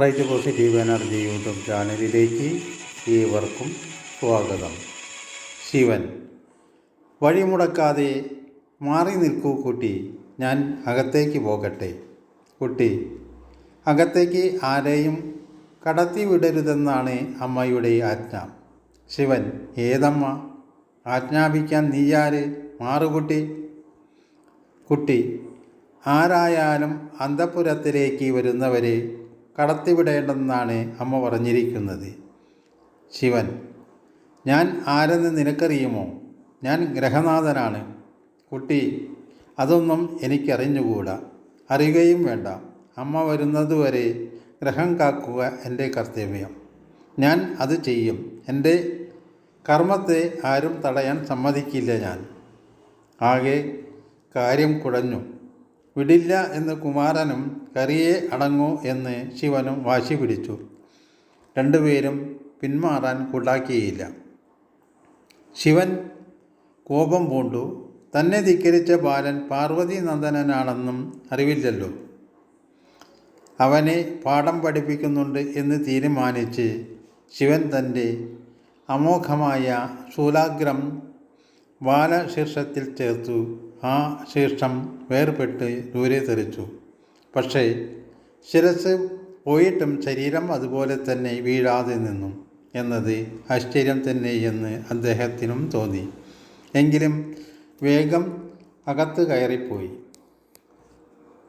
Right positive energy YouTube ചാനലിലേക്ക് ഏവർക്കും സ്വാഗതം. ശിവൻ. വഴിമുടക്കാതെ മാറി നിൽക്കൂ കുട്ടി. ഞാൻ അകത്തേക്ക് പോകട്ടെ. കുട്ടി. അകത്തേക്ക് ആരെയും കടത്തി വിടരുതെന്നാണ് അമ്മയുടെ ആജ്ഞ. ശിവൻ. ഏതമ്മ? ആജ്ഞാപിക്കാൻ നീയാര് മാറുകുട്ടി കുട്ടി. ആരായാലും അന്തപുരത്തിലേക്ക് വരുന്നവരെ കടത്തിവിടേണ്ടെന്നാണ് അമ്മ പറഞ്ഞിരിക്കുന്നത്. ശിവൻ ഞാൻ ആരെന്ന് നിനക്കറിയുമോ? ഞാൻ ഗ്രഹനാഥനാണ്. കുട്ടി അതൊന്നും എനിക്കറിഞ്ഞുകൂടാ. അറിയുകയും വേണ്ട. അമ്മ വരുന്നതുവരെ ഗ്രഹം കാക്കുക എന്റെ കർത്തവ്യം. ഞാൻ അത് ചെയ്യും. എന്റെ കർമ്മത്തെ ആരും തടയാൻ സമ്മതിക്കില്ല ഞാൻ. ആകെ കാര്യം കുഴഞ്ഞു വിടില്ല എന്ന് കുമാരനും കറിയെ അടങ്ങൂ എന്ന് ശിവനും വാശി പിടിച്ചു. രണ്ടുപേരും പിന്മാറാൻ കൂട്ടാക്കിയില്ല. ശിവൻ കോപം പൂണ്ടു. തന്നെ ധിക്കരിച്ച ബാലൻ പാർവതി നന്ദനനാണെന്നും അറിവില്ലല്ലോ. അവനെ പാഠം പഠിപ്പിക്കുന്നുണ്ട് എന്ന് തീരുമാനിച്ച് ശിവൻ തന്റെ അമോഘമായ ശൂലാഗ്രം ബാലശീർഷത്തിൽ ചേർത്തു. ആ ശീർഷം വേർപെട്ട് ദൂരെ തെറിച്ചു. പക്ഷേ ശിരസ് പോയിട്ടും ശരീരം അതുപോലെ തന്നെ വീഴാതെ നിന്നു എന്നത് ആശ്ചര്യം തന്നെ എന്ന് അദ്ദേഹത്തിനും തോന്നി. എങ്കിലും വേഗം അകത്ത് കയറിപ്പോയി.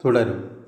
തുടരും.